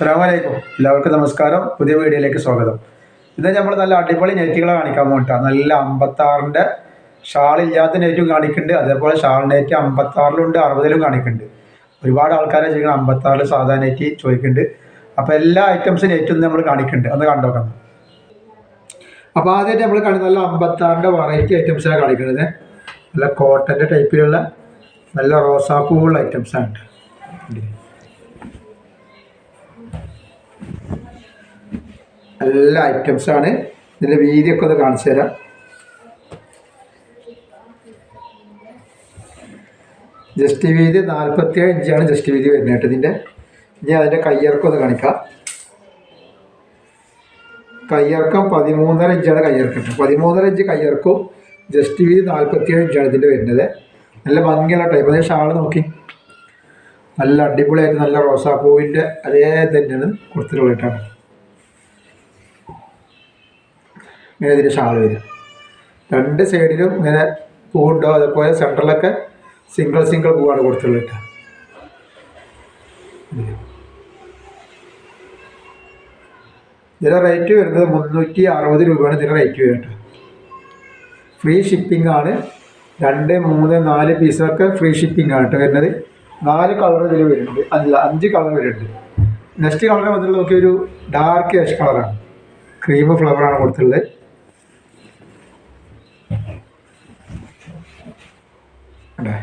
അസ്സാമലൈക്കും എല്ലാവർക്കും നമസ്കാരം. പുതിയ വീഡിയോയിലേക്ക് സ്വാഗതം. ഇന്ന് നമ്മൾ നല്ല അടിപൊളി നെറ്റുകളെ കാണിക്കാൻ പോകട്ടാ നല്ല അമ്പത്താറിന്റെ ഷാളില്ലാത്ത നെറ്റും കാണിക്കുന്നുണ്ട്. അതേപോലെ ഷാൾ നെറ്റ് അമ്പത്താറിലുണ്ട് അറുപതിലും കാണിക്കുന്നുണ്ട്. ഒരുപാട് ആൾക്കാരെ ചോദിക്കണം അമ്പത്താറിൽ സാധാ നെറ്റ് ചോദിക്കുന്നുണ്ട്. അപ്പോൾ എല്ലാ ഐറ്റംസും നെറ്റും നമ്മൾ കാണിക്കുന്നുണ്ട്. ഒന്ന് കണ്ടോക്കാം അപ്പോൾ ആദ്യമായിട്ട് നമ്മൾ കാണുന്ന നല്ല അമ്പത്താറിന്റെ വെറൈറ്റി ഐറ്റംസാണ് കാണിക്കുന്നത്. നല്ല കോട്ടന്റെ ടൈപ്പിലുള്ള നല്ല റോസാപ്പൂവുള്ള ഐറ്റംസാണ് എല്ലാ ഐറ്റംസാണ് ഇതിന്റെ വീതിയൊക്കെ ഒന്ന് കാണിച്ചു തരാം. ജസ്റ്റ് വീതി നാൽപ്പത്തിയേഴ് ഇഞ്ചാണ് ജസ്റ്റ് വീതി വരുന്നത് കേട്ടോ ഇതിന്റെ ഇനി അതിന്റെ കയ്യിറക്കം ഒന്ന് കാണിക്കാം. കയ്യിറക്കം പതിമൂന്നര ഇഞ്ചാണ് കയ്യിറക്കം പതിമൂന്നര ഇഞ്ച് കയ്യിറക്കും ജസ്റ്റ് വീതി നാൽപ്പത്തിയേഴ് ഇഞ്ചാണ് ഇതിന്റെ വരുന്നത്. നല്ല ഭംഗിയുള്ള ടൈപ്പ് അതേ ഷാൾ നോക്കി. നല്ല അടിപൊളിയായിട്ട് നല്ല റോസാപ്പൂവിന്റെ അതേ തന്നെയാണ് കൊടുത്തിട്ടുള്ളത് കേട്ടോ. ഇങ്ങനെ ഇതിന്റെ ഷാൾ വരും. രണ്ട് സൈഡിലും ഇങ്ങനെ പൂണ്ടോ അതുപോലെ സെന്ററിലൊക്കെ സിംഗിൾ സിംഗിൾ പൂവാണ് കൊടുത്തുള്ളത് ഇതിന്റെ റേറ്റ് വരുന്നത് മുന്നൂറ്റി അറുപത് രൂപയാണ് ഇതിന്റെ റേറ്റ് വരുന്നത് ഫ്രീ ഷിപ്പിംഗ് ആണ്. രണ്ട് മൂന്ന് നാല് പീസൊക്കെ ഫ്രീ ഷിപ്പിംഗ് ആണ് കേട്ടോ വരുന്നത്. നാല് കളർ ഇതിൽ വരുന്നുണ്ട്. അല്ല അഞ്ച് കളർ വരുന്നുണ്ട്. നെക്സ്റ്റ് കളർ വന്നിട്ടുള്ള നോക്കിയൊരു ഡാർക്ക് ആഷ് കളറാണ് ക്രീം ഫ്ലവറാണ് കൊടുത്തിട്ടുള്ളത് അല്ലേ?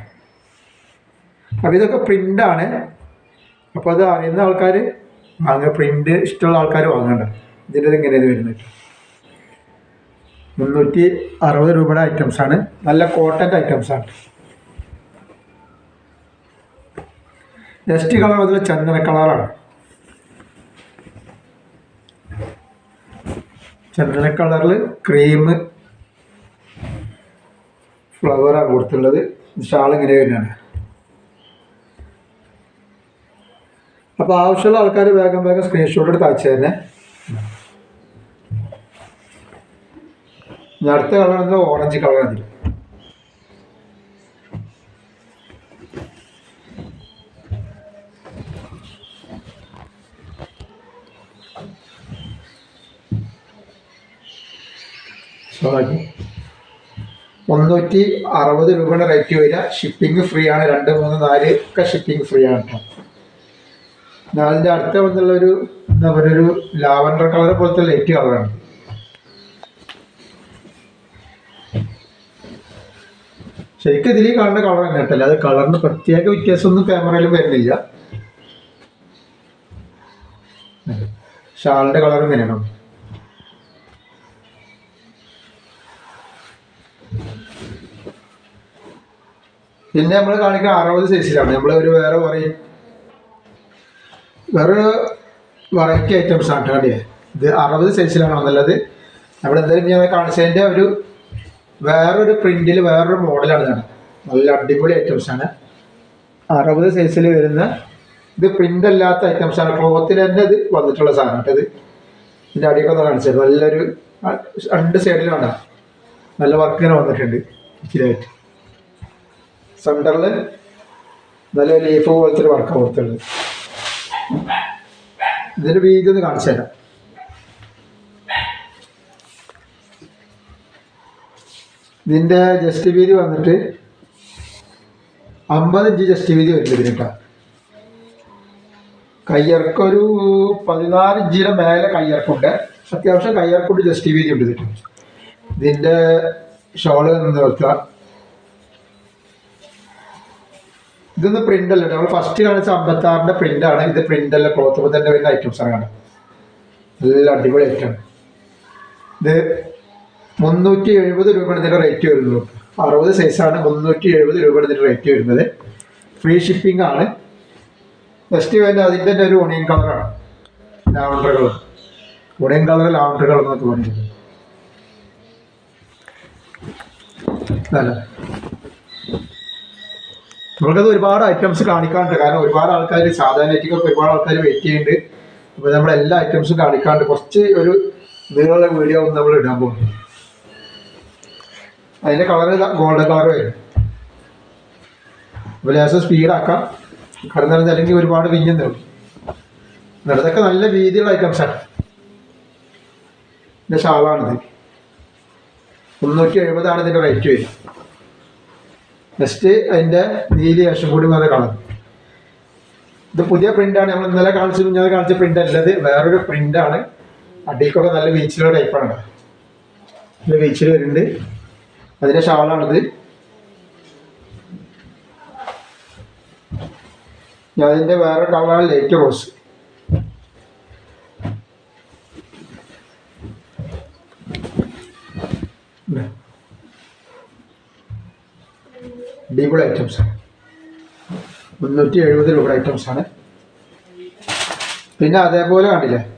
അപ്പോൾ ഇതൊക്കെ പ്രിന്റാണ് അപ്പോൾ അത് അറിയുന്ന ആൾക്കാർ വാങ്ങുക. പ്രിന്റ് ഇഷ്ടമുള്ള ആൾക്കാർ വാങ്ങണ്ട. ഇതിന്റെ ഇത് വരുന്നത്. മുന്നൂറ്റി അറുപത് രൂപയുടെ ഐറ്റംസാണ് നല്ല കോട്ടന്റെ ഐറ്റംസാണ് നെക്സ്റ്റ് കളർ അതിൽ ചന്ദന കളറാണ് ചന്ദന കളറിൽ ക്രീം ഫ്ലവറാണ് കൊടുത്തുള്ളത് ഷാൾ ഇങ്ങനെ തന്നെയാണ് അപ്പോൾ ആവശ്യമുള്ള ആൾക്കാർ വേഗം വേഗം സ്ക്രീൻഷോട്ട് എടുത്ത് അയച്ചു തന്നെ അടുത്ത കളർ ഓറഞ്ച് കളർ അതിൽ സോറി മുന്നൂറ്റി അറുപത് രൂപയുടെ റേറ്റ് വരിക. ഷിപ്പിംഗ് ഫ്രീ ആണ്. രണ്ട് മൂന്ന് നാല് ഒക്കെ ഷിപ്പിംഗ് ഫ്രീ ആണ് കേട്ടോ അതിന്റെ അടുത്ത വന്നുള്ളൊരു എന്താ പറയുക ഒരു ലാവൻഡർ കളർ പോലത്തെ ലൈറ്റ് കളറാണ് ശരിക്കും ഇതിൽ കാണുന്ന കളർ തന്നെ കേട്ടല്ല അത് കളറിന് പ്രത്യേക വ്യത്യാസമൊന്നും ക്യാമറയിൽ വരുന്നില്ല. ഷാളിന്റെ കളറും ഇങ്ങനെയാണോ പിന്നെ നമ്മൾ കാണിക്കുന്ന അറുപത് സൈസിലാണ് നമ്മൾ ഒരു വേറെ പറയും വേറൊരു വെറൈറ്റി ഐറ്റംസ് ആണ് കേട്ടോ ഇത് അറുപത് സൈസിലാണ് വന്നുള്ളത്. നമ്മൾ എന്തായാലും ഞാൻ കാണിച്ചതിന്റെ ഒരു വേറൊരു പ്രിന്റിൽ വേറൊരു മോഡലാണ് ഇതാണ് നല്ല അടിപൊളി ഐറ്റംസ് ആണ്. അറുപത് സൈസിൽ വരുന്ന ഇത് പ്രിന്റ് അല്ലാത്ത ഐറ്റംസ് ആണ്. ക്ലോത്തിൽ തന്നെ ഇത് വന്നിട്ടുള്ള സാധനം കേട്ടത് ഇത്. ഇതിന്റെ അടിയൊക്കെ ഒന്ന് കാണിച്ചത്. നല്ലൊരു രണ്ട് സൈഡിലാണ് നല്ല വർക്കിങ്ങനെ വന്നിട്ടുണ്ട്. ഇച്ചിരിയായിട്ട് സെന്ററിൽ നല്ല ലീഫ് പോലത്തെ ഒരു വർക്ക് കൊടുത്തുള്ളത് ഇതിന്റെ വീതി ഒന്ന് കാണിച്ചു തരാം. ഇതിന്റെ ജസ്റ്റ് വീതി വന്നിട്ട് അമ്പത് ഇഞ്ച് ജസ്റ്റ് വീതി വരില്ല ഇതിന് കേട്ടോ. കയ്യിറക്കം പതിനാല് ഇഞ്ചിയുടെ മേലെ കയ്യിറക്കുണ്ട്. അത്യാവശ്യം കയ്യിറക്കുണ്ട് ജസ്റ്റ് വീതി ഉണ്ട് ഇതിന്. ഇതിന്റെ ഷോൾ നിന്ന് വെക്കുക? ഇതൊന്ന് പ്രിന്റ് അല്ല. നമ്മൾ ഫസ്റ്റ് കാണിച്ച അമ്പത്താറിന്റെ പ്രിന്റ് ആണ്. ഇത് പ്രിന്റ് അല്ല. ക്ലോത്ത് തന്നെ വരുന്ന ഐറ്റംസ് ആണ് കാണാം നല്ല അടിപൊളി ഐറ്റം ഇത് മുന്നൂറ്റി എഴുപത് രൂപയാണ് ഇതിന്റെ റേറ്റ് വരുന്നത്. അറുപത് സൈസാണ് മുന്നൂറ്റി എഴുപത് രൂപയാണ് ഇതിന്റെ റേറ്റ് വരുന്നത്. ഫ്രീ ഷിപ്പിംഗ് ആണ്. ഫസ്റ്റ് വരുന്നത് അതിന്റെ തന്നെ ഒരു ഒണിയൻ കളറാണ് lavender colour onion colour lavender colour എന്നൊക്കെ പറഞ്ഞിട്ടുണ്ട്. അല്ല നമുക്കത് ഒരുപാട് ഐറ്റംസ് കാണിക്കാണ്ട് കാരണം ഒരുപാട് ആൾക്കാർ സാധാരണ നെറ്റിക്കൊക്കെ ഒരുപാട് ആൾക്കാർ വെയിറ്റ് ചെയ്യുന്നുണ്ട്. അപ്പോൾ നമ്മൾ എല്ലാ ഐറ്റംസും കാണിക്കാണ്ട് കുറച്ച് ഒരു നീളമുള്ള വീഡിയോ നമ്മൾ ഇടാൻ പോകുന്നു. അതിന്റെ കളർ ഗോൾഡൻ കളർ വരും. അപ്പോൾ ലേശം സ്പീഡാക്കാം കടന്നിറങ്ങി അല്ലെങ്കിൽ ഒരുപാട് വിഞ്ഞുന്നു ഇതൊക്കെ നല്ല വീതിയുള്ള ഐറ്റംസ് ആണ്. ഇതിന്റെ ഷാളാണിത് മുന്നൂറ്റി എഴുപതാണ് ഇതിന്റെ റേറ്റ് വരിക നെക്സ്റ്റ് അതിന്റെ നീലി അശം കൂടി വന്ന കളർ ഇത് പുതിയ പ്രിന്റാണ് നമ്മൾ ഇന്നലെ കാണിച്ചു കഴിഞ്ഞാൽ കാണിച്ച പ്രിന്റ് അല്ലത്. വേറൊരു പ്രിന്റാണ് അടിക്കൊക്കെ നല്ല വീച്ചിലുള്ള ടൈപ്പാണ് നല്ല വീച്ചിൽ വരുന്നുണ്ട്. അതിന്റെ ഷാളാണിത്. അതിന്റെ വേറെ കളറാണ് ലൈറ്റ് റോസ് അടിപൊളി ഐറ്റംസ് ആണ്. മുന്നൂറ്റി എഴുപത് ഐറ്റംസ് ആണ്. പിന്നെ അതേപോലെ കണ്ടില്ലേ?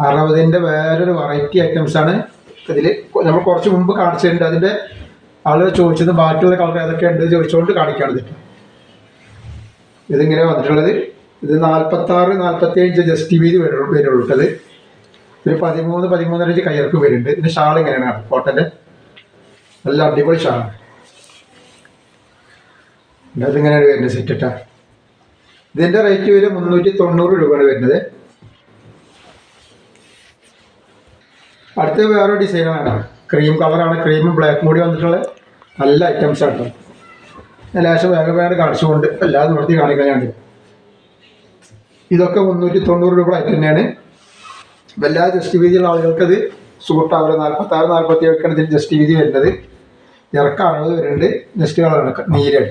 അറുപതിന്റെ വേറൊരു വെറൈറ്റി ഐറ്റംസ് ആണ്. ഇതിൽ നമ്മൾ കുറച്ച് മുമ്പ് കാണിച്ചിട്ടുണ്ട്. അതിന്റെ ആളുകൾ ചോദിച്ചത് ബാക്കിയുള്ള കളർ ഏതൊക്കെ ഉണ്ട് ചോദിച്ചുകൊണ്ട് കാണിക്കുകയാണ് ഇതിങ്ങനെ വന്നിട്ടുള്ളത്. ഇത് നാൽപ്പത്താറ് നാൽപ്പത്തി അഞ്ച് ജസ്റ്റ് വീതി വരുള്ളൂ വരുള്ളൂ കേട്ടത് ഒരു പതിമൂന്ന് പതിമൂന്നര ഇഞ്ച് കയ്യിറക്കും വരുന്നുണ്ട്. ഇതിന്റെ ഷാൾ ഇങ്ങനെയാണ് കോട്ടന്റെ നല്ല അടിപൊളി ഷാളാണ്. അതിങ്ങനെയാണ് വരുന്നത് സെറ്റിട്ടാ ഇതിന്റെ റേറ്റ് വരും മുന്നൂറ്റി തൊണ്ണൂറ് രൂപയാണ് വരുന്നത്. അടുത്ത വേറെ ഡിസൈനാണ് ക്രീം കളറാണ് ക്രീമും ബ്ലാക്കും കൂടി വന്നിട്ടുള്ള നല്ല ഐറ്റംസ് ആണ് കേട്ടോ. വേറെ ലേശം വേഗം വേഗം കാണിച്ചുകൊണ്ട് എല്ലാം നടത്തി കാണിക്കാനാണ്. ഇതൊക്കെ മുന്നൂറ്റി തൊണ്ണൂറ് രൂപ ഐറ്റം തന്നെയാണ്. എല്ലാ ജസ്റ്റ് വീതിയുള്ള ആളുകൾക്ക് അത് സൂട്ട് ആവില്ല നാൽപ്പത്തി ആറ് നാൽപ്പത്തി ഇതിൽ ജസ്റ്റ് വീതി വരുന്നത്. ഇറക്കം അറുപത് വരുന്നുണ്ട്. നെക്സ്റ്റ് കളറാണ് നീരടി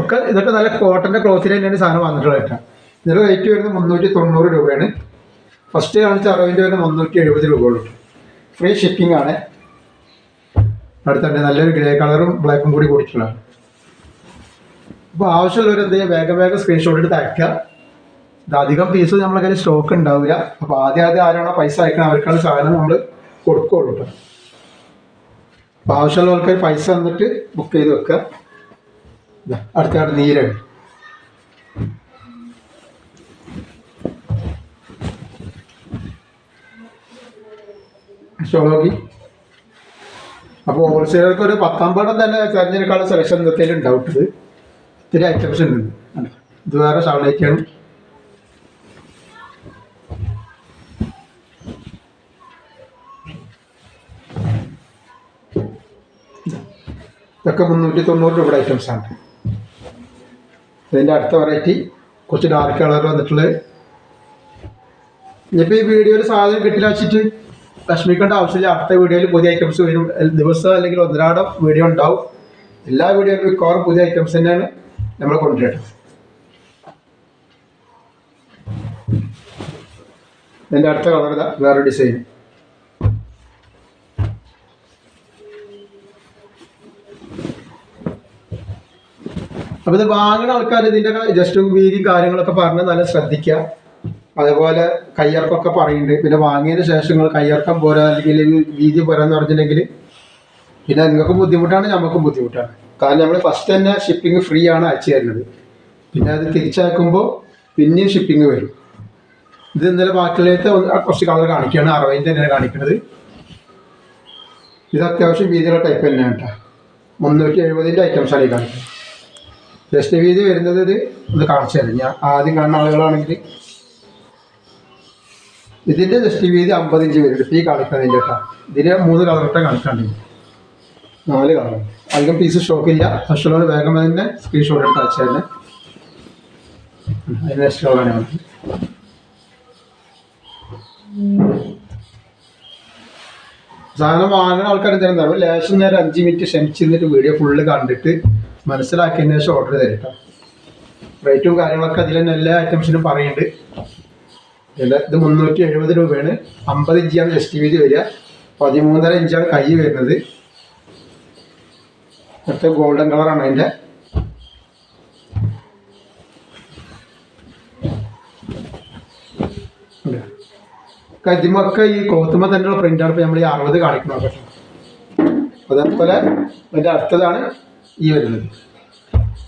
ഒക്കെ ഇതൊക്കെ നല്ല കോട്ടന്റെ ക്ലോത്തിൽ തന്നെയാണ് സാധനം വന്നിട്ടുള്ളത് കേട്ടോ. ഇതിന്റെ റേറ്റ് വരുന്നത് മുന്നൂറ്റി തൊണ്ണൂറ് രൂപയാണ്. ഫസ്റ്റ് കാണിച്ച അറുപതിന്റെ വരുന്നത് മുന്നൂറ്റി എഴുപത് രൂപ ഉള്ളൂ ഫ്രീ ഷിപ്പിംഗ് ആണ് അടുത്തുണ്ട് നല്ലൊരു ഗ്രേ കളറും ബ്ലാക്കും കൂടി കൊടുത്തിട്ടുള്ളതാണ് അപ്പോൾ ആവശ്യമുള്ളവർ എന്ത് ചെയ്യുക വേഗം വേഗം സ്ക്രീൻഷോട്ട് എടുത്ത് അയക്കുക. ഇത് അധികം പീസ് നമ്മളെ കയ്യിൽ സ്റ്റോക്ക് ഉണ്ടാവില്ല അപ്പോൾ ആദ്യം ആദ്യം ആരാണോ പൈസ അയക്കണം അവർക്കാണ് സാധനം നമ്മൾ കൊടുക്കുകയുള്ളൂ കേട്ടോ. അപ്പോൾ പൈസ തന്നിട്ട് ബുക്ക് ചെയ്ത് വെക്കുക. അടുത്താണ് നീര. ഷോളോഗി അപ്പോൾ ഹോൾസെയിലർക്ക് ഒരു പത്തമ്പടം തന്നെ തെരഞ്ഞെടുക്കാനുള്ള സെലക്ഷൻ എന്തെങ്കിലും ഡൗട്ട് ഇത് ഇത്തിരി ഐറ്റംസ് ഉണ്ട്. ഇത് വേറെ ഷവളേക്കാണ് ഇതൊക്കെ മുന്നൂറ്റി തൊണ്ണൂറ് രൂപയുടെ ഐറ്റംസ് ആണ്. ഇതിന്റെ അടുത്ത വെറൈറ്റി കുറച്ച് ഡാർക്ക് കളർ വന്നിട്ടുള്ളത്. ഇനിയിപ്പോൾ ഈ വീഡിയോയിൽ സാധനം കിട്ടില്ല വെച്ചിട്ട് വിഷമിക്കേണ്ട ആവശ്യമില്ല. അടുത്ത വീഡിയോയിൽ പുതിയ ഐറ്റംസ് വരും. ദിവസം അല്ലെങ്കിൽ ഒന്നരാടം വീഡിയോ ഉണ്ടാവും. എല്ലാ വീഡിയോയിലും മിക്കവാറും പുതിയ ഐറ്റംസ് തന്നെയാണ് നമ്മൾ കൊണ്ടുവരേണ്ടത് ഇതിന്റെ അടുത്ത കളർ ഇതാ വേറെ ഡിസൈൻ അപ്പോൾ ഇത് വാങ്ങുന്ന ആൾക്കാർ ഇതിന്റെ ജസ്റ്റ് വീതിയും കാര്യങ്ങളൊക്കെ പറഞ്ഞ് നല്ല ശ്രദ്ധിക്കുക അതേപോലെ കയ്യിറക്കൊക്കെ പറയുന്നുണ്ട്. പിന്നെ വാങ്ങിയതിന് ശേഷം നിങ്ങൾ കയ്യിറക്കം പോരാ അല്ലെങ്കിൽ വീതി പോരാന്ന് പറഞ്ഞിട്ടുണ്ടെങ്കിൽ പിന്നെ നിങ്ങൾക്കും ബുദ്ധിമുട്ടാണ് നമുക്കും ബുദ്ധിമുട്ടാണ്. കാരണം നമ്മൾ ഫസ്റ്റ് തന്നെ ഷിപ്പിംഗ് ഫ്രീ ആണ് അയച്ചു തരുന്നത്. പിന്നെ അത് തിരിച്ചയക്കുമ്പോൾ പിന്നെയും ഷിപ്പിംഗ് വരും. ഇത് ഇന്നലെ ബാക്കിയുള്ളത്തെ കുറച്ച് കളർ കാണിക്കുകയാണ് അറുപതിന്റെ തന്നെയാണ് കാണിക്കുന്നത് ഇത് അത്യാവശ്യം വീതിയുള്ള ടൈപ്പ് തന്നെയാണ് കേട്ടോ മുന്നൂറ്റി എഴുപതിന്റെ ഐറ്റംസാണ് ഈ കാണിക്കുന്നത്. ജസ്റ്റ് വീതി വരുന്നത് ഇത് ഒന്ന് കാണിച്ചു തരാം. ഞാൻ ആദ്യം കാണുന്ന ആളുകളാണെങ്കിൽ ഇതിന്റെ ജസ്റ്റ് വീതി അമ്പത് ഇഞ്ച് വരും ഈ കാണിക്കുന്നതിന്റെ കേട്ടോ. ഇതിന് മൂന്ന് കളറിട്ട് കാണിക്കാണ്ട്. നാല് കളർ. അധികം പീസ് ഇല്ല. ഫസ്റ്റുള്ളത് വേഗം തന്നെ സ്ക്രീൻഷോട്ട് എടുത്ത് അയച്ചു തന്നെ. അതിന് കളറാണ് സാധനം വാങ്ങുന്ന ആൾക്കാർ തരുന്നതാണ് ലേശം നേരം അഞ്ച് മിനിറ്റ് ക്ഷമിച്ചിരുന്നിട്ട് വീഡിയോ ഫുള്ള് കണ്ടിട്ട് മനസ്സിലാക്കിയതിന് ശേഷം ഓർഡർ തരട്ടോ റേറ്റും കാര്യങ്ങളൊക്കെ അതിൽ തന്നെ എല്ലാ ഐറ്റംസിനും പറയുന്നുണ്ട്. ഇതിൽ ഇത് മുന്നൂറ്റി എഴുപത് രൂപയാണ്. അമ്പത് ഇഞ്ചാണ് ജസ്റ്റ് വീതി വരിക. പതിമൂന്നര ഇഞ്ചാണ് കൈ വരുന്നത്. അടുത്ത ഗോൾഡൻ കളറാണ് അതിന്റെ കതിമൊക്കെ ഈ കോത്തുമ തന്നെയുള്ള പ്രിന്റാണ് ഇപ്പോൾ നമ്മൾ ഈ അറുപത് കാണിക്കുന്നത്. കേട്ടോ അതേപോലെ അതിന്റെ അടുത്തതാണ് ഈ വരുന്നത്.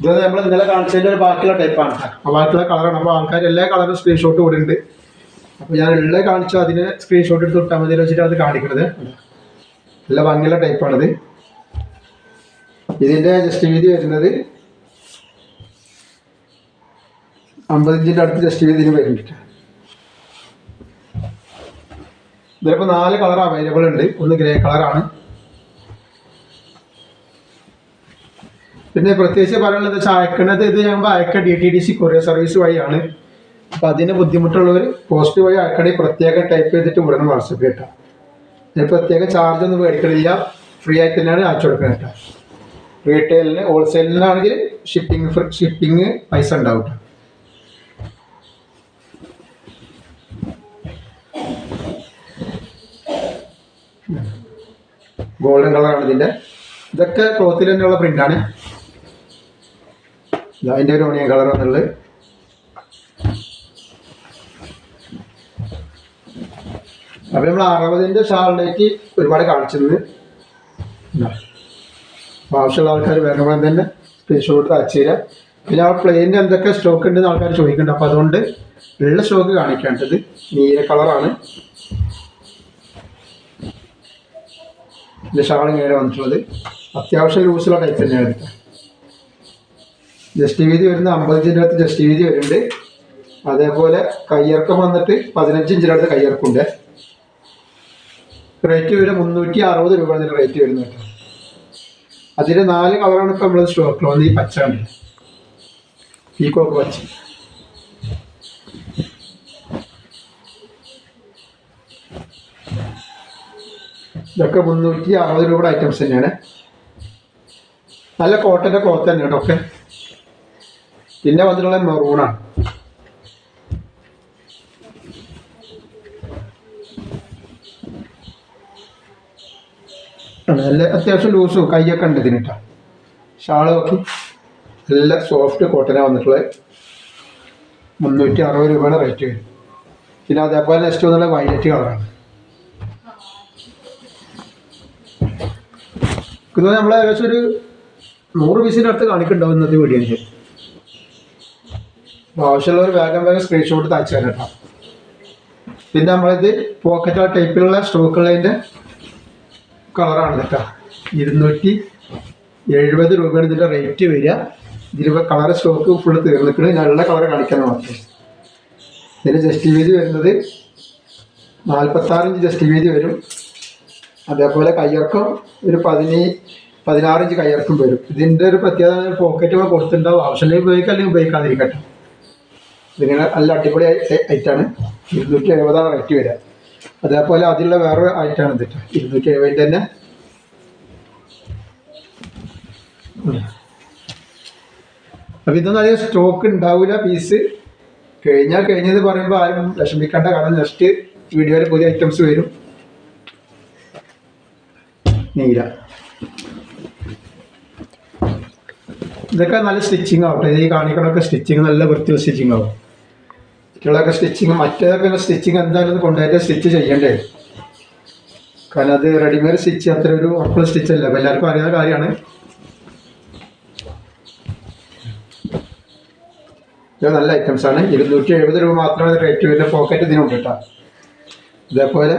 ഇത് നമ്മൾ ഇന്നലെ കാണിച്ചതിന്റെ ഒരു ബാക്കിയുള്ള ടൈപ്പാണ് ബാക്കിയുള്ള കളറാണ് അപ്പോൾ ആൾക്കാർ എല്ലാ കളറും സ്ക്രീൻഷോട്ട് കൊടുക്കുന്നുണ്ട് അപ്പോൾ ഞാൻ ഉള്ള കാണിച്ചു അതിന് സ്ക്രീൻഷോട്ട് എടുത്ത് വിട്ടാൽ മതി. വെച്ചിട്ട് അത് കാണിക്കുന്നത് നല്ല ഭംഗിയുള്ള ടൈപ്പാണിത് ഇതിന്റെ ജസ്റ്റ് വീതി വരുന്നത് അമ്പതിഞ്ചിന്റെ അടുത്ത് ജസ്റ്റ് ഇതിന് വരുന്നുണ്ട്. ഇതിലിപ്പോൾ നാല് കളർ അവൈലബിൾ ഉണ്ട്. ഒന്ന് ഗ്രേ കളറാണ് പിന്നെ പ്രത്യേകിച്ച് പറയാനുള്ളത് വെച്ചാൽ അയക്കണത് ഇത് ഞങ്ങൾ അയക്ക D T D C courier service വഴിയാണ്. അപ്പം അതിന് ബുദ്ധിമുട്ടുള്ളവർ പോസ്റ്റ് വഴി അയക്കണേ പ്രത്യേകം ടൈപ്പ് ചെയ്തിട്ട് ഉടനെ വാട്സപ്പ് കേട്ടോ. ഇതിന് പ്രത്യേക ചാർജ് ഒന്നും മേടിക്കണില്ല. ഫ്രീ ആയിട്ട് തന്നെയാണ് അയച്ചു കൊടുക്കുന്നത് കേട്ടോ. റീറ്റെയിലിന് ഹോൾസെയിലിനാണെങ്കിൽ ഷിപ്പിംഗ് ഷിപ്പിംഗ് പൈസ ഉണ്ടാവും. ഗോൾഡൻ കളറാണ് ഇതിന്റെ ഇതൊക്കെ ക്ലോത്തിൽ തന്നെയുള്ള പ്രിന്റാണ് അതിന്റെ ഒരു ഓണിയൻ കളർ വന്നുള്ളത് അപ്പം നമ്മൾ അറുപതിന്റെ ഷാളിലേക്ക് ഒരുപാട് കാണിച്ചത് ആവശ്യമുള്ള ആൾക്കാർ വരുമ്പോൾ തന്നെ സ്ക്രീൻഷോട്ട് അയച്ചു തരാം. പിന്നെ ആ പ്ലെയിനിന്റെ എന്തൊക്കെ സ്റ്റോക്ക് ഉണ്ടെന്ന് ആൾക്കാർ ചോദിക്കുന്നുണ്ട്. അപ്പോൾ അതുകൊണ്ട് ഉള്ള സ്റ്റോക്ക് കാണിക്കേണ്ടത് നീല കളറാണ് ഇതിന്റെ ഷാൾ ഇങ്ങനെ വന്നിട്ടുള്ളത്. അത്യാവശ്യം ലൂസുള്ള ടൈപ്പ് തന്നെയാണ്. ജസ്റ്റ് വീതി വരുന്ന അമ്പത് ഇഞ്ചിന്റെ അടുത്ത് ജസ്റ്റ് വീതി വരുന്നുണ്ട്. അതേപോലെ കയ്യിറക്കം വന്നിട്ട് പതിനഞ്ച് ഇഞ്ചിന്റെ അടുത്ത് കയ്യിറക്കുണ്ട്. റേറ്റ് വരെ മുന്നൂറ്റി അറുപത് രൂപ ഇതിന്റെ റേറ്റ് വരുന്നത് കേട്ടോ. നാല് കളറാണ് ഇപ്പോൾ നമ്മൾ സ്റ്റോക്കിൽ വന്ന് ഈ പച്ച ഉണ്ട് കോക്ക് പച്ച. ഇതൊക്കെ മുന്നൂറ്റി അറുപത് രൂപയുടെ ഐറ്റംസ് തന്നെയാണ്. നല്ല കോട്ടന്റെ ക്ലോത്ത് തന്നെയാണ് കേട്ടോ ഒക്കെ. പിന്നെ വന്നിട്ടുള്ള മെറൂണാണ് നല്ല അത്യാവശ്യം ലൂസും കൈയൊക്കെ ഉണ്ട് ഇതിന് കേട്ടോ ഷാൾ നോക്കി. നല്ല സോഫ്റ്റ് കോട്ടനാണ് വന്നിട്ടുള്ളത് മുന്നൂറ്റി അറുപത് രൂപയുടെ റേറ്റ് വരും. പിന്നെ അതേപോലെ നെക്സ്റ്റ് വന്നുള്ള വയലറ്റ് കളറാണ് ഇത് നമ്മൾ ഏകദേശം ഒരു നൂറ് പീസിന്റെ അടുത്ത് കാണിക്കുന്നുണ്ടാവും ഇന്നത്തെ വീഡിയോയിൽ ആവശ്യമുള്ളവർ വേഗം വേഗം സ്ക്രീൻഷോട്ട് തയ്ച്ചു തരാം കേട്ടോ. പിന്നെ നമ്മളിത് പോക്കറ്റ് ടൈപ്പിലുള്ള സ്റ്റോക്കുള്ളതിന്റെ കളറാണ് കേട്ടോ. ഇരുന്നൂറ്റി എഴുപത് രൂപയാണ് ഇതിന്റെ റേറ്റ് വരിക. ഇതിലിപ്പോൾ കളർ സ്റ്റോക്ക് ഫുള്ള് തീർന്നിട്ടുണ്ട് നല്ല കളർ കാണിക്കാൻ മാത്രം ഇതിന് ജസ്റ്റ് വീതി വരുന്നത് നാൽപ്പത്താറ് ഇഞ്ച് ജസ്റ്റ് വീതി വരും. അതേപോലെ കയ്യിറക്കം ഒരു പതിനേ പതിനാറിഞ്ച് കയ്യിറക്കം വരും. ഇതിന്റെ ഒരു പ്രത്യേകത പോക്കറ്റ് കൊടുത്തിട്ടുണ്ടാവും. ആവശ്യമില്ലെങ്കിൽ ഉപയോഗിക്കാം അല്ലെങ്കിൽ ഉപയോഗിക്കാതിരിക്കട്ടെ. ഇതിങ്ങനെ നല്ല അടിപൊളി ഐറ്റാണ്. ഇരുന്നൂറ്റി എഴുപതാണ് റേറ്റ് വരിക. അതേപോലെ അതിലുള്ള വേറൊരു ഐറ്റാണ് ഇതിട്ട് ഇരുന്നൂറ്റി എഴുപതിന്റെ തന്നെ. അപ്പം ഇതൊന്നും അധികം സ്റ്റോക്ക് ഉണ്ടാവില്ല പീസ് കഴിഞ്ഞാൽ കഴിഞ്ഞത് പറയുമ്പോൾ ആരും വിഷമിക്കേണ്ട. കാരണം നെക്സ്റ്റ് വീഡിയോയിൽ പുതിയ ഐറ്റംസ് വരും. നീല. ഇതൊക്കെ നല്ല സ്റ്റിച്ചിങ് ആവട്ടെ ഈ കാണിക്കണമൊക്കെ സ്റ്റിച്ചിങ് നല്ല വൃത്തിയുള്ള സ്റ്റിച്ചിങ് ആവും. മറ്റുള്ളതൊക്കെ സ്റ്റിച്ചിങ് മറ്റേതൊക്കെ സ്റ്റിച്ചിങ് എന്തായാലും കൊണ്ടുപോയിട്ട് സ്റ്റിച്ച് ചെയ്യണ്ടേ? കാരണം അത് റെഡിമെയ്ഡ് സ്റ്റിച്ച് അത്ര ഒരു ഉറപ്പുള്ള സ്റ്റിച്ച് അല്ല. അപ്പം എല്ലാവർക്കും അറിയാവുന്ന കാര്യമാണ്. ഇത് നല്ല ഐറ്റംസ് ആണ്. ഇരുന്നൂറ്റി എഴുപത് രൂപ മാത്രമേ റേറ്റ് വരുന്ന പോക്കറ്റ് ഇതിനുണ്ട് കേട്ടോ ഇതേപോലെ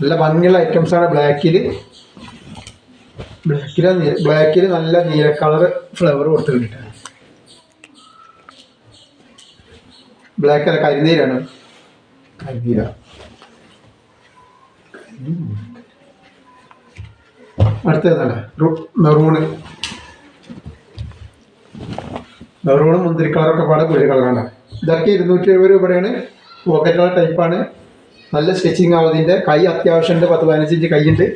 നല്ല ഭംഗിയുള്ള ഐറ്റംസ് ആണ് ബ്ലാക്കിൽ ബ്ലാക്കിൽ ബ്ലാക്കിൽ നല്ല നീല കളർ ഫ്ലവർ കൊടുത്തിട്ടുണ്ട് ബ്ലാക്ക് അല്ല കരിനീരാണ് കരിനീര അടുത്തതാണ് മെറൂണ്. മെറൂണും മുന്തിരി കളറൊക്കെ പാടെ പുതിയ കളറാണ്. ഇതൊക്കെ ഇരുന്നൂറ്റി എഴുപത് രൂപയാണ് പോക്കറ്റുള്ള ടൈപ്പാണ് നല്ല സ്റ്റിച്ചിങ് ആവുന്നതിന്റെ കൈ അത്യാവശ്യമുണ്ട് പത്ത് പതിനഞ്ച് ഇഞ്ച് കൈയുണ്ട്.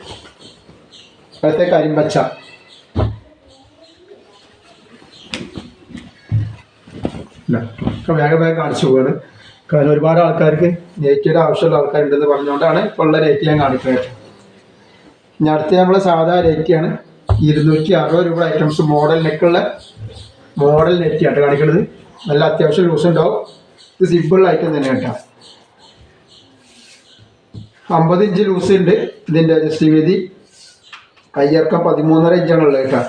അടുത്ത കരിമ്പച്ച. ഇല്ല. ഒക്കെ വേഗം വേഗം കാണിച്ചു പോവാണ്. കാരണം ഒരുപാട് ആൾക്കാർക്ക് നെറ്റിയുടെ ആവശ്യമുള്ള ആൾക്കാരുണ്ടെന്ന് പറഞ്ഞുകൊണ്ടാണ് ഇപ്പോൾ ഉള്ള റേറ്റ് ഞാൻ കാണിക്കുന്നത്. ഇനി അടുത്ത നമ്മൾ സാധാ റേറ്റാണ് ഇരുന്നൂറ്റി അറുപത് രൂപ ഐറ്റംസ് മോഡൽ നെക്കുള്ള മോഡൽ നെറ്റിയാണ് കാണിക്കുന്നത്. നല്ല അത്യാവശ്യം ലൂസ് ഉണ്ടാവും. ഇത് സിമ്പിൾ ഐറ്റം തന്നെ കേട്ടോ. അമ്പത് ഇഞ്ച് ലൂസ് ഉണ്ട്. ഇതിന്റെ അഡ്ജസ്റ്റ് വീതി കയ്യിറക്കം പതിമൂന്നര ഇഞ്ചാണ് ഉള്ളത് കേട്ടോ.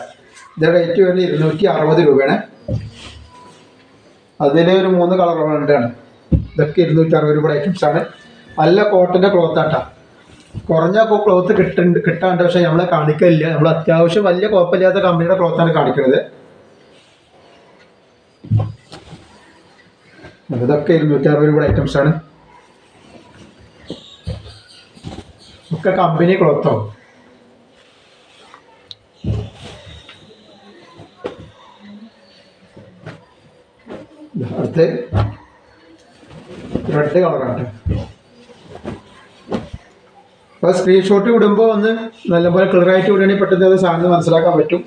ഇതിന്റെ റേറ്റ് വരുന്നത് ഇരുന്നൂറ്റി അറുപത് രൂപയാണ്. അതിൽ ഒരു മൂന്ന് കളർ കളറുകളുണ്ടാണ് ഇതൊക്കെ ഇരുന്നൂറ്റി അറുപത് രൂപയുടെ ഐറ്റംസ് ആണ്. നല്ല കോട്ടന്റെ ക്ലോത്ത് ആട്ടാ. കുറഞ്ഞ ക്ലോത്ത് കിട്ടുന്നുണ്ട് കിട്ടാണ്ട് പക്ഷെ നമ്മളെ കാണിക്കലില്ല. നമ്മൾ അത്യാവശ്യം വലിയ കുഴപ്പമില്ലാത്ത കമ്പനിയുടെ ക്ലോത്താണ് കാണിക്കുന്നത് ഇതൊക്കെ ഇരുന്നൂറ്റി അറുപത് രൂപ ഐറ്റംസ് ആണ്. ഒക്കെ കമ്പനി ക്ലോത്തോ അടുത്ത്. റെഡ് കളറാണ് അപ്പോൾ സ്ക്രീൻഷോട്ട് വിടുമ്പോൾ ഒന്ന് നല്ലപോലെ ക്ലിയർ ആയിട്ട് വിടുകയാണെങ്കിൽ പെട്ടെന്ന് അത് സാധനം മനസ്സിലാക്കാൻ പറ്റും.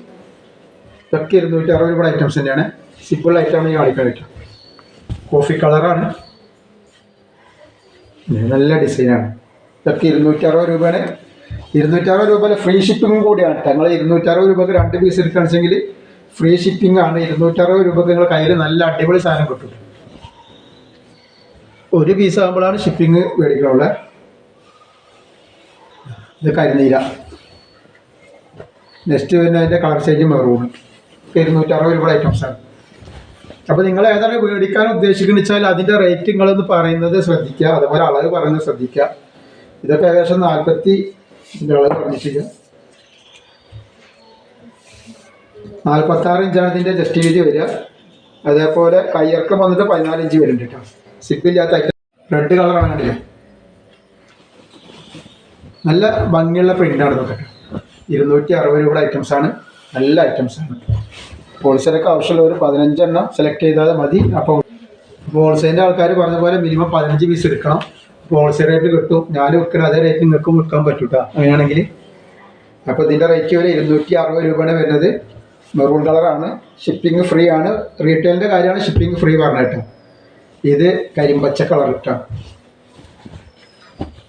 ഇതൊക്കെ ഇരുന്നൂറ്റി അറുപത് രൂപ ഐറ്റംസ് തന്നെയാണ് സിമ്പിൾ ഐറ്റം ഈ കാണിക്കാൻ പറ്റും കോഫി കളറാണ് നല്ല ഡിസൈനാണ് ഇതൊക്കെ ഇരുന്നൂറ്റി അറുപത് രൂപയാണ് ഇരുന്നൂറ്റി അറുപത് രൂപയിലെ ഫ്രീ ഷിപ്പിങ്ങും കൂടിയാണ്. ഞങ്ങൾ ഇരുന്നൂറ്റി അറുപത് രൂപക്ക് രണ്ട് പീസ് എടുക്കുകയാണെങ്കിൽ ഫ്രീ ഷിപ്പിംഗ് ആണ്. ഇരുന്നൂറ്റി അറുപത് രൂപക്ക് നിങ്ങൾ കയ്യിൽ നല്ല അടിപൊളി സാധനം കിട്ടും. ഒരു പീസ് ആകുമ്പോഴാണ് ഷിപ്പിംഗ് മേടിക്കാനുള്ള ഇത് കരിനീല. നെക്സ്റ്റ് പിന്നെ അതിന്റെ കളർ ചേഞ്ച് മെറൂൺ ഇരുന്നൂറ്റി അറുപത് രൂപ ഐറ്റംസ് ആണ്. അപ്പോൾ നിങ്ങൾ ഏതാണ് മേടിക്കാൻ ഉദ്ദേശിക്കുന്നത് വെച്ചാൽ അതിന്റെ റേറ്റ് പറയുന്നത് ശ്രദ്ധിക്കുക. അതുപോലെ അളവ് പറയുന്നത് ശ്രദ്ധിക്കുക. ഇതൊക്കെ ഏകദേശം നാൽപ്പത്തി അളവ് പറഞ്ഞിട്ടില്ല. നാൽപ്പത്തി ആറ് ഇഞ്ചാണ് ഇതിന്റെ ജസ്റ്റ് വീതി വരിക. അതേപോലെ കയ്യിറക്കം വന്നിട്ട് പതിനാല് ഇഞ്ച് വരുന്നുണ്ട് കേട്ടോ. സിപ്പില്ലാത്ത റെഡ് കളറാണ് കണ്ടില്ലേ? നല്ല ഭംഗിയുള്ള പ്രിന്റാണ് ഇതൊക്കെ ഇരുന്നൂറ്റി അറുപത് ഐറ്റംസ് ആണ്. നല്ല ഐറ്റംസ് ആണ്. ഹോൾസെയിലൊക്കെ ആവശ്യമുള്ള ഒരു പതിനഞ്ചെണ്ണം സെലക്ട് ചെയ്താൽ മതി. അപ്പോൾ ഹോൾസെയിലിന്റെ ആൾക്കാർ പറഞ്ഞ പോലെ മിനിമം പതിനഞ്ച് പീസ് എടുക്കണം. അപ്പോൾ ഹോൾസെയിൽ റേറ്റ് കിട്ടും. ഞാൻ വിൽക്കുന്ന അതേ റേറ്റ് നിങ്ങൾക്കും വിൽക്കാൻ പറ്റൂട്ടോ. അങ്ങനെയാണെങ്കിൽ. അപ്പോൾ ഇതിന്റെ റേറ്റ് വരെ ഇരുന്നൂറ്റി അറുപത് രൂപയാണ് വരുന്നത്. മെറൂൺ കളറാണ് ഷിപ്പിംഗ് ഫ്രീ ആണ്. റീറ്റെയിലിന്റെ കാര്യമാണ് ഷിപ്പിംഗ് ഫ്രീ പറഞ്ഞിട്ട്. ഇത് കരിമ്പച്ച കളർ ഇട്ടാണ്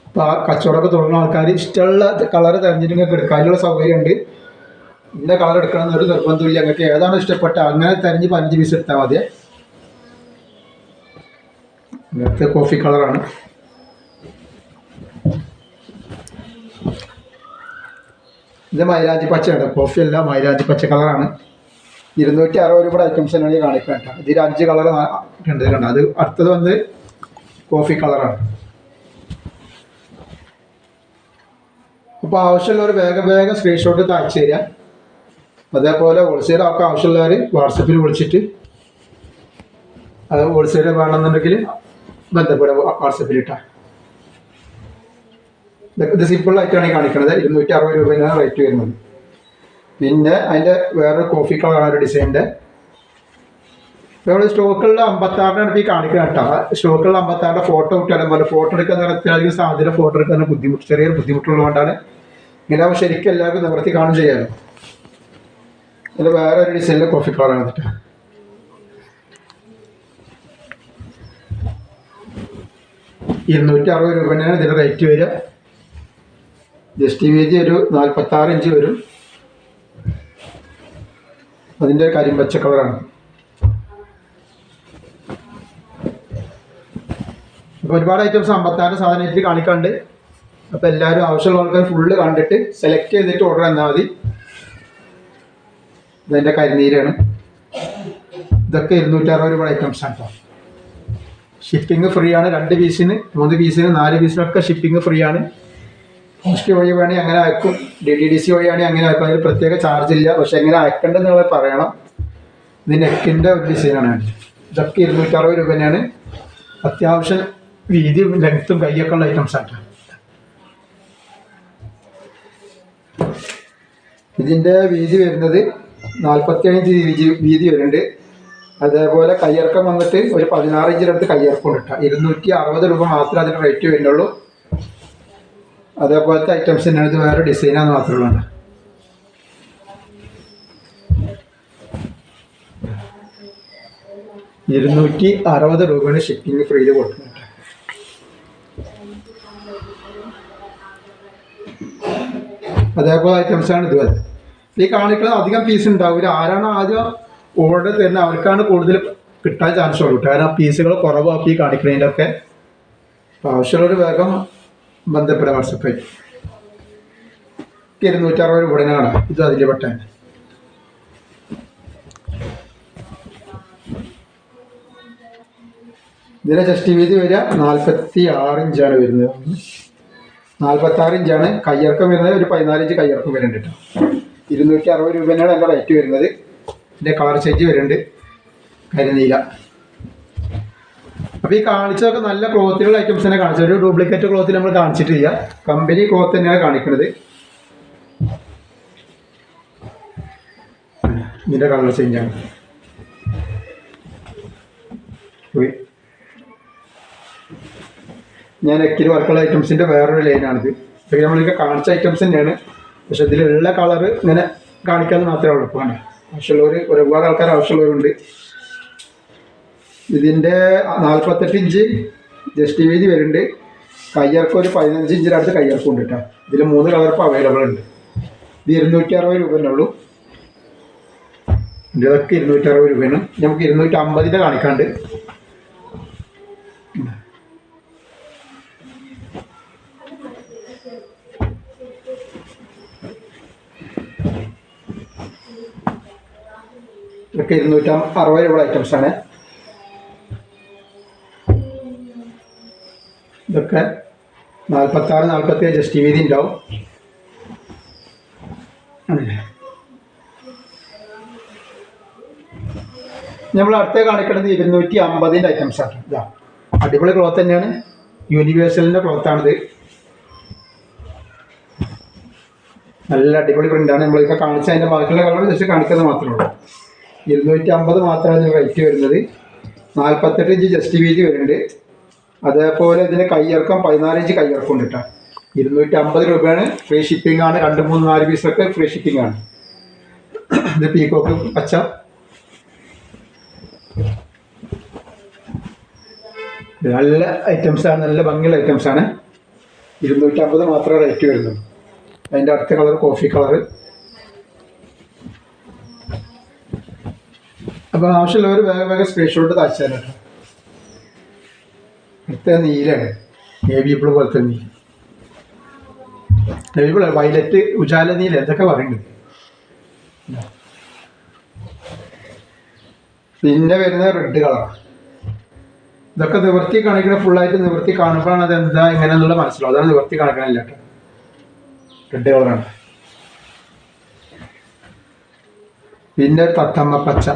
അപ്പോൾ ആ കച്ചവടമൊക്കെ തുടങ്ങുന്ന ആൾക്കാർ ഇഷ്ടമുള്ള കളർ തിരഞ്ഞിട്ട് നിങ്ങൾക്ക് എടുക്കാനുള്ള സൗകര്യമുണ്ട്. ഇന്ന കളർ എടുക്കണം എന്നൊരു നിർബന്ധമില്ല നിങ്ങൾക്ക് ഏതാണ് ഇഷ്ടപ്പെട്ട അങ്ങനെ തിരഞ്ഞ് പതിനഞ്ച് പീസ് എടുത്താൽ മതി. കോഫി കളറാണ് ഇത് മൈരാജി പച്ചയാണ്. കോഫി അല്ല മൈരാജി പച്ച കളറാണ്. ഇരുന്നൂറ്റി അറുപത് രൂപയുടെ തന്നെ കാണിക്കാൻ ഇതിൽ അഞ്ച് കളർ ഉണ്ട് കണ്ടോ? അത് അടുത്തത് വന്ന് കോഫി കളറാണ്. അപ്പോൾ ആവശ്യമുള്ളവർ വേഗം വേഗം സ്ക്രീൻഷോട്ട് അയച്ചു തരിക. അതേപോലെ ഹോൾസെയിൽ ആക്കാൻ ആവശ്യമുള്ളവർ വാട്സപ്പിൽ വിളിച്ചിട്ട് അത് ഹോൾസെയിൽ വേണമെന്നുണ്ടെങ്കിൽ ബന്ധപ്പെടുക ഇതൊക്കെ ഇത് സിമ്പിൾ ആയിട്ടാണ് ഈ കാണിക്കുന്നത് ഇരുന്നൂറ്റി അറുപത് രൂപയാണ് റേറ്റ് വരുന്നത് പിന്നെ അതിന്റെ വേറൊരു കോഫി കളറാണ് ഒരു ഡിസൈനിന്റെ നമ്മൾ സ്റ്റോക്കുള്ള അമ്പത്താറിനാണ് ഈ കാണിക്കുന്നത് കേട്ടോ. സ്റ്റോക്കുള്ള അമ്പത്താറിന്റെ ഫോട്ടോ കിട്ടാനും പോലെ ഫോട്ടോ എടുക്കാൻ അത്യാവശ്യം സാധ്യത ഫോട്ടോ എടുക്കാൻ ബുദ്ധിമുട്ട് ചെറിയൊരു ബുദ്ധിമുട്ടുള്ളതുകൊണ്ടാണ് ഇങ്ങനെ അവ ശരിക്കും എല്ലാവർക്കും നിവർത്തി കാണും ചെയ്യാനും ഇത് വേറെ ഒരു ഡിസൈനിലെ കോഫി കളറാണ് കേട്ടോ. ഇരുന്നൂറ്റി അറുപത് രൂപയാണ് ഇതിന്റെ റേറ്റ് വരിക. ജസ്റ്റ് വീതി ഒരു നാൽപ്പത്താറ് ഇഞ്ച് വരും. അതിന്റെ കരിമ്പച്ച കളറാണ് അപ്പോൾ ഒരുപാട് ഐറ്റംസ് അമ്പത്താറ് സാധനത്തിൽ കാണിക്കാണ്ട് അപ്പോൾ എല്ലാവരും ആവശ്യമുള്ള ആൾക്കാർ ഫുള്ള് കണ്ടിട്ട് സെലക്ട് ചെയ്തിട്ട് ഓർഡർ തന്നാൽ മതി. ഇതിന്റെ കരിനീരാണ്. ഇതൊക്കെ ഇരുന്നൂറ്റി അറുപത് രൂപ ഐറ്റംസ് ആണ് കേട്ടോ ഷിപ്പിംഗ് ഫ്രീ ആണ്. രണ്ട് പീസിന് മൂന്ന് പീസിന് നാല് പീസിനൊക്കെ ഷിപ്പിംഗ് ഫ്രീ ആണ്. പോസ്റ്റ് വഴി വേണേൽ അങ്ങനെ അയക്കും. ഡി ഡി ഡി സി വഴിയാണെങ്കിൽ അങ്ങനെ അയക്കും. അതിൽ പ്രത്യേക ചാർജ് ഇല്ല. പക്ഷെ എങ്ങനെ അയക്കേണ്ടത് നിങ്ങളെ പറയണം. ഇത് നെക്കിന്റെ ഒരു ഡിസൈനാണ് ഇതൊക്കെ ഇരുന്നൂറ്റി അറുപത് രൂപ തന്നെയാണ്. അത്യാവശ്യം വീതിയും ലെങ്ത്തും കൈയൊക്കെ ഉള്ള ഐറ്റംസ് ആണ് ഇതിന്റെ വീതി വരുന്നത് നാൽപ്പത്തി അഞ്ച് വീതി വീതി വരുന്നുണ്ട്. അതേപോലെ കയ്യിറക്കം വന്നിട്ട് ഒരു പതിനാറ് ഇഞ്ചിന്റെ അടുത്ത് കയ്യിറക്കം ഇട്ടാൽ ഇരുന്നൂറ്റി അറുപത് രൂപ മാത്രമേ അതിന്റെ റേറ്റ് വരുന്നുള്ളൂ. അതേപോലത്തെ ഐറ്റംസ് തന്നെയാണ് ഇത് വേറെ ഡിസൈനാന്ന് മാത്രമേ ഉള്ളൂ ഇരുന്നൂറ്റി അറുപത് രൂപയാണ് ഷിപ്പിംഗ് ഫ്രീയിൽ കൊടുക്കുന്നത് അതേപോലെ ഐറ്റംസാണ് ഇത് വരുന്നത്. ഈ കാണിക്കുന്നത് അധികം പീസ് ഉണ്ടാവില്ല ആരാണ് ആദ്യം ഓർഡർ തരുന്നത് അവർക്കാണ് കൂടുതൽ കിട്ടാൻ ചാൻസ് ഉള്ളൂ. കാരണം പീസുകൾ കുറവാക്കി ഈ കാണിക്കുന്നതിന്റെയൊക്കെ. ആവശ്യമുള്ളൊരു വേഗം ബന്ധപ്പെടാം വാട്സപ്പായി ഇരുന്നൂറ്റി അറുപത് രൂപ കാണാം ഇത് അതിന്റെ പെട്ടാൻ ഇതിന്റെ ജസ്റ്റ് വീതി വരിക നാൽപ്പത്തി ആറ് ഇഞ്ചാണ് വരുന്നത്. നാൽപ്പത്തി ആറ് ഇഞ്ചാണ് കയ്യിറക്കം വരുന്നത്. ഒരു പതിനാല് ഇഞ്ച് കയ്യിറക്കം വരുന്നുണ്ട് കേട്ടോ. ഇരുന്നൂറ്റി അറുപത് രൂപേനാണ് എന്റെ റേറ്റ് വരുന്നത്. ഇതിന്റെ കളർ ചേഞ്ച് വരുന്നുണ്ട്. കരിനീല. അപ്പോൾ ഈ കാണിച്ചതൊക്കെ നല്ല ക്ലോത്തിലുള്ള ഐറ്റംസ് തന്നെ കാണിച്ചത് ഒരു ഡ്യൂപ്ലിക്കേറ്റ് ക്ലോത്തിൽ നമ്മൾ കാണിച്ചിട്ടില്ല. കമ്പനി ക്ലോത്ത് തന്നെയാണ് കാണിക്കുന്നത് ഇതിന്റെ കളർ ചേഞ്ച് ആണ്. ഞാൻ എക്കിൽ വർക്കുള്ള ഐറ്റംസിന്റെ വേറൊരു ലൈനാണിത് ഇതൊക്കെ നമ്മളിപ്പോൾ കാണിച്ച ഐറ്റംസ് തന്നെയാണ്. പക്ഷെ ഇതിലുള്ള കളർ ഇങ്ങനെ കാണിക്കാതെ മാത്രമേ ഉള്ളൂ. ആവശ്യമുള്ളവർ ഒരുപാട് ആൾക്കാർ ആവശ്യമുള്ളവരുണ്ട്. ഇതിന്റെ നാൽപ്പത്തെട്ട് ഇഞ്ച് ജസ്റ്റ് വീതി വരുന്നുണ്ട്. കയ്യർക്ക് ഒരു പതിനഞ്ച് ഇഞ്ചിന്റെ അടുത്ത് കയ്യർക്കും ഉണ്ട് കേട്ടോ. ഇതിൽ മൂന്ന് കളർ അവൈലബിൾ ഉണ്ട്. ഇത് ഇരുന്നൂറ്റി അറുപത് രൂപ തന്നെ ഉള്ളൂ. ഇതൊക്കെ ഇരുന്നൂറ്റി അറുപത് രൂപയാണ് നമുക്ക് ഇരുന്നൂറ്റി അമ്പതിന്റെ കാണിക്കാണ്ട്. ഇതൊക്കെ ഇരുന്നൂറ്റി അറുപത് രൂപ ഐറ്റംസ് നാൽപ്പത്താറ് നാൽപ്പത്തി ഏഴ് ജസ്റ്റ് വീതി ഉണ്ടാവും നമ്മൾ അടുത്ത കാണിക്കുന്നത് ഇരുന്നൂറ്റി അമ്പതിന്റെ ഐറ്റംസ് ആണ്. ഇതാ. അടിപൊളി ക്ലോത്ത് തന്നെയാണ്. യൂണിവേഴ്സലിന്റെ ക്ലോത്താണിത് നല്ല അടിപൊളി പ്രിന്റാണ് നമ്മളിപ്പോൾ കാണിച്ച അതിന്റെ ബാക്കിയുള്ള കളർ ജസ്റ്റ് കാണിക്കുന്നത് മാത്രമേ ഉള്ളൂ. ഇരുന്നൂറ്റി അമ്പത് മാത്രമാണ് റേറ്റ് വരുന്നത്. നാൽപ്പത്തെട്ട് ഇഞ്ച് ജസ്റ്റ് വീതി വരുന്നുണ്ട്. അതേപോലെ ഇതിന് കയ്യിറക്കം പതിനാല് ഇഞ്ച് കയ്യിറക്കം ഉണ്ട് കേട്ടോ ഇരുന്നൂറ്റി അമ്പത് രൂപയാണ്. ഫ്രീ ഷിപ്പിംഗ് ആണ്. രണ്ട് മൂന്ന് നാല് പീസൊക്കെ ഫ്രീ ഷിപ്പിംഗ് ആണ്. ഇത് പീക്കോക്ക് പച്ച. നല്ല ഐറ്റംസ് ആണ്. നല്ല ഭംഗിയുള്ള ഐറ്റംസ് ആണ്. ഇരുന്നൂറ്റി അമ്പത് മാത്രമേ റേറ്റ് വരുന്നു അതിന്റെ അടുത്ത കളർ കോഫി കളർ അപ്പോൾ ആവശ്യമുള്ളവർ വേഗം വേഗം സ്ക്രീൻഷോട്ട് താച്ചാലോ അടുത്ത നീലാണ്. നേവി ബ്ലൂ പോലത്തെ നീല നേവി ബ്ലൂ വയലറ്റ് ഉജാല നീല എന്തൊക്കെ പറയുന്നത്? പിന്നെ വരുന്ന റെഡ് കളറാണ് ഇതൊക്കെ നിവർത്തി കാണിക്കണ ഫുള്ളായിട്ട് നിവർത്തി കാണുമ്പോഴാണ് അത് എന്താ എങ്ങനെയാണെന്നുള്ള മനസ്സിലാവും അതാണ് നിവർത്തി കാണിക്കണില്ല കേട്ടോ. റെഡ് കളറാണ് പിന്നെ തത്തമ്മ പച്ച.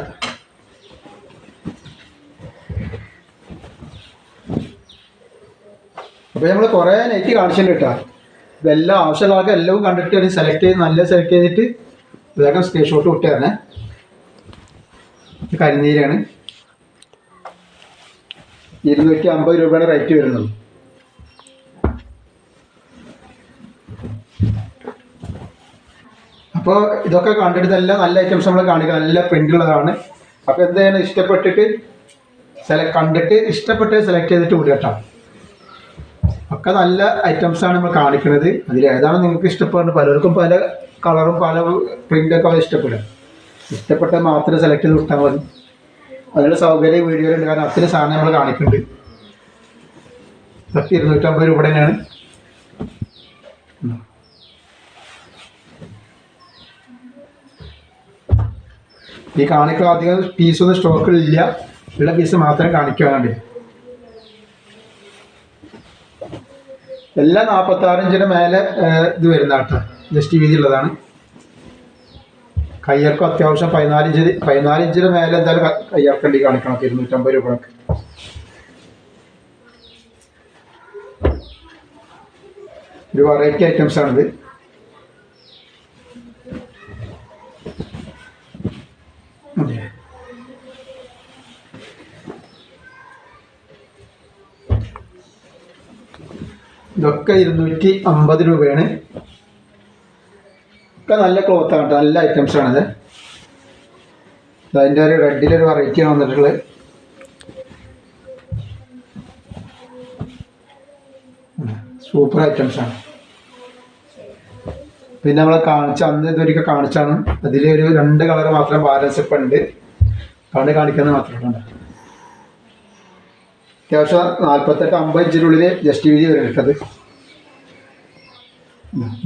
അപ്പോൾ നമ്മൾ കുറേ നെറ്റ് കാണിച്ചിട്ടുണ്ട് കേട്ടോ ഇതെല്ലാം ആവശ്യമുള്ളവർക്ക് എല്ലാം കണ്ടിട്ട് ഒരു സെലക്ട് ചെയ്ത് നല്ല സെലക്ട് ചെയ്തിട്ട് ഇതൊക്കെ സ്ക്രീൻഷോട്ട് വിട്ട് തരണേ കരിനീരാണ്. ഇരുന്നൂറ്റി അമ്പത് രൂപയാണ് റേറ്റ് വരുന്നത് അപ്പോൾ ഇതൊക്കെ കണ്ടിട്ട് നല്ല ഐറ്റംസ് നമ്മൾ കാണിക്കുക നല്ല പ്രിന്റുള്ളതാണ് അപ്പോൾ എന്താണ് ഇഷ്ടപ്പെട്ടിട്ട് സെലക്ട് കണ്ടിട്ട് ഇഷ്ടപ്പെട്ട് സെലക്ട് ചെയ്തിട്ട് വിടുക കേട്ടോ ഒക്കെ നല്ല ഐറ്റംസ് ആണ് നമ്മൾ കാണിക്കുന്നത് അതിൽ ഏതാണ് നിങ്ങൾക്ക് ഇഷ്ടപ്പെടുന്നത്? പലർക്കും പല കളറും പല പ്രിന്റൊക്കെ അവർ ഇഷ്ടപ്പെടും. ഇഷ്ടപ്പെട്ട മാത്രം സെലക്ട് ചെയ്ത് വിട്ടാൽ മതി. അതിനുള്ള സൗകര്യം വീഡിയോയിലുണ്ട് കാരണം അത്രയും സാധനം നമ്മൾ കാണിക്കുന്നുണ്ട് പത്ത് ഇരുന്നൂറ്റമ്പത് രൂപ തന്നെയാണ്. ഈ കാണിക്കാൻ അധികം പീസൊന്നും സ്റ്റോക്കിലില്ല ഉള്ള പീസ് മാത്രം കാണിക്കാൻ വേണ്ടി എല്ലാം നാൽപ്പത്തി ഇഞ്ചിന് മേലെ ഇത് വരുന്ന കേട്ടോ ജസ്റ്റ് വീതി ഉള്ളതാണ് കയ്യർക്കും അത്യാവശ്യം പതിനാല് ഇഞ്ച് പതിനാല് ഇഞ്ചിന് മേലെ എന്തായാലും കയ്യർക്കണ്ടി കാണിക്കണം. ഇരുന്നൂറ്റമ്പത് രൂപ ഒരു വെറൈറ്റി ഐറ്റംസ് ആണിത് അതെ ഇതൊക്കെ ഇരുന്നൂറ്റി അമ്പത് രൂപയാണ്. ഒക്കെ നല്ല ക്ലോത്ത് ആണ് കേട്ടോ നല്ല ഐറ്റംസ് ആണിത്. അതിന്റെ ഒരു റെഡിലൊരു വെറൈറ്റിയാണ് വന്നിട്ടുള്ളത്. സൂപ്പർ ഐറ്റംസ് ആണ്. പിന്നെ നമ്മളെ കാണിച്ച അന്ന് ഇതൊരിക്കൽ കാണിച്ചാണ് അതിൽ ഒരു രണ്ട് കളർ മാത്രം ബാലൻസ് ഇപ്പം ഉണ്ട്. കണ്ട് കാണിക്കുന്നത് മാത്രമുണ്ട് അത്യാവശ്യം നാൽപ്പത്തെട്ട് അമ്പത് ഇഞ്ചിനുള്ളിൽ ജസ്റ്റ് വീതി വരും ഇട്ടത്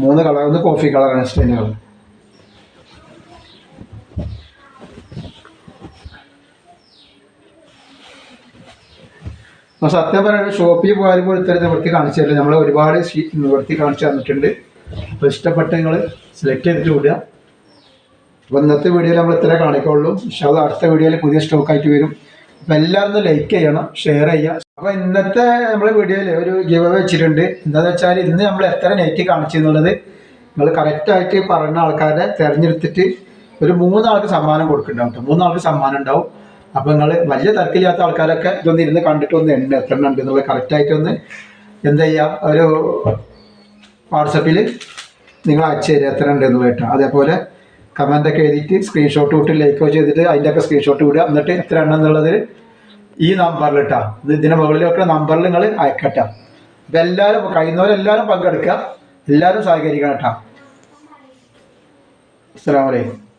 മൂന്ന് കളർ ഒന്ന് കോഫി കളറാണ് സ്റ്റൈൻ കളർ. സത്യം പറയുന്നത് ഷോപ്പിൽ പോയാലും പോലും ഇത്തരം നിവർത്തി കാണിച്ചു തരില്ല. നമ്മൾ ഒരുപാട് നിവർത്തി കാണിച്ചു തന്നിട്ടുണ്ട്. അപ്പോൾ ഇഷ്ടപ്പെട്ട നിങ്ങൾ സെലക്ട് ചെയ്തിട്ട് വിടുക. അപ്പോൾ ഇന്നത്തെ വീഡിയോയിൽ നമ്മൾ ഇത്രേ കാണിക്കുള്ളൂ. പക്ഷേ അത് അടുത്ത വീഡിയോയിൽ പുതിയ സ്റ്റോക്കായിട്ട് വരും. എല്ലാവരും ലൈക്ക് ചെയ്യണം ഷെയർ ചെയ്യുക. അപ്പോൾ ഇന്നത്തെ നമ്മുടെ വീഡിയോയിൽ ഒരു ഗിവ് വെച്ചിട്ടുണ്ട്. എന്താണെന്ന് വെച്ചാൽ ഇന്ന് നമ്മൾ എത്ര നെറ്റ് കാണിച്ചു എന്നുള്ളത് നിങ്ങൾ കറക്റ്റായിട്ട് പറയുന്ന ആൾക്കാരെ തിരഞ്ഞെടുത്തിട്ട് ഒരു മൂന്നാൾക്ക് സമ്മാനം കൊടുക്കുന്നുണ്ടാവും മൂന്നാൾക്ക് സമ്മാനം ഉണ്ടാവും. അപ്പോൾ നിങ്ങൾ വലിയ തിരക്കില്ലാത്ത ആൾക്കാരൊക്കെ ഇതൊന്ന് ഇരുന്ന് കണ്ടിട്ട് ഒന്ന് എണ്ണ എത്ര എണ്ണം ഉണ്ട് എന്നുള്ളത് കറക്റ്റായിട്ട് ഒന്ന് എന്താ ചെയ്യുക ഒരു വാട്സപ്പിൽ നിങ്ങൾ അയച്ചു തരിക എത്ര ഉണ്ട് എന്ന് കേട്ടോ. അതേപോലെ കമന്റൊക്കെ എഴുതിയിട്ട് സ്ക്രീൻഷോട്ട് വിട്ട് ലൈക്കോ ചെയ്തിട്ട് അതിന്റെയൊക്കെ സ്ക്രീൻഷോട്ട് വിടുക എന്നിട്ട് എത്ര എണ്ണം എന്നുള്ളത് ഈ നമ്പറിൽ ഇട്ടാ. ഇത് ഇതിന് മുകളിലൊക്കെ നമ്പറിൽ നിങ്ങൾ അയക്കട്ട. അപ്പം എല്ലാവരും കഴിയുന്നവരെല്ലാവരും പങ്കെടുക്കുക. എല്ലാവരും സഹകരിക്കണം കേട്ടോ. അസ്സാം വലൈക്കും